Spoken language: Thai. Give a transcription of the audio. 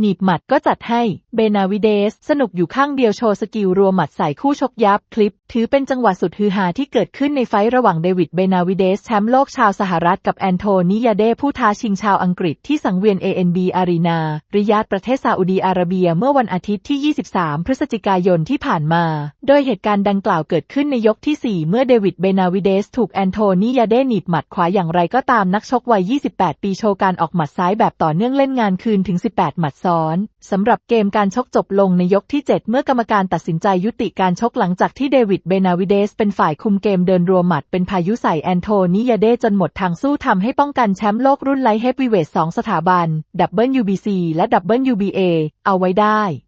หนีบหมัดก็จัดให้ เบนาวิเดส สนุกอยู่ข้างเดียวโชว์สกิลรัวหมัดใส่คู่ชกยับคลิป ถือเป็นจังหวะสุดฮือฮาที่เกิดขึ้นในไฟระหว่างเดวิดเบนาวิเดส แชมป์โลกชาวสหรัฐกับแอนโทนิยาเดผู้ท้าชิงชาวอังกฤษที่สังเวียน ANB Arena ริยาดประเทศซาอุดีอาระเบียเมื่อวันอาทิตย์ที่ 23 พฤศจิกายนที่ผ่านมา โดยเหตุการณ์ดังกล่าวเกิดขึ้นในยกที่ 4 เมื่อเดวิดเบนาวิเดส ถูกแอนโทนิยาเดหนีบหมัดขวาอย่างไรก็ตามนักชกวัย 28 ปีโชว์การออกหมัดซ้ายแบบต่อเนื่องเล่นงานคืนถึง 18 หมัดอนสำหรับเกมการชกจบลงในยกที่ 7 เมื่อกรรมการตัดสินใจยุติการชกหลังจากที่เดวิดเบนาวิเดสเป็นฝ่ายคุมเกมเดินรัวหมัดเป็นพายุใส่แอนโทนิยาเดจนหมดทางสู้ทำให้ป้องกันแชมป์โลกรุ่นไลท์เฮฟวีเวท2สถาบัน WBC และ WBA เอาไว้ได้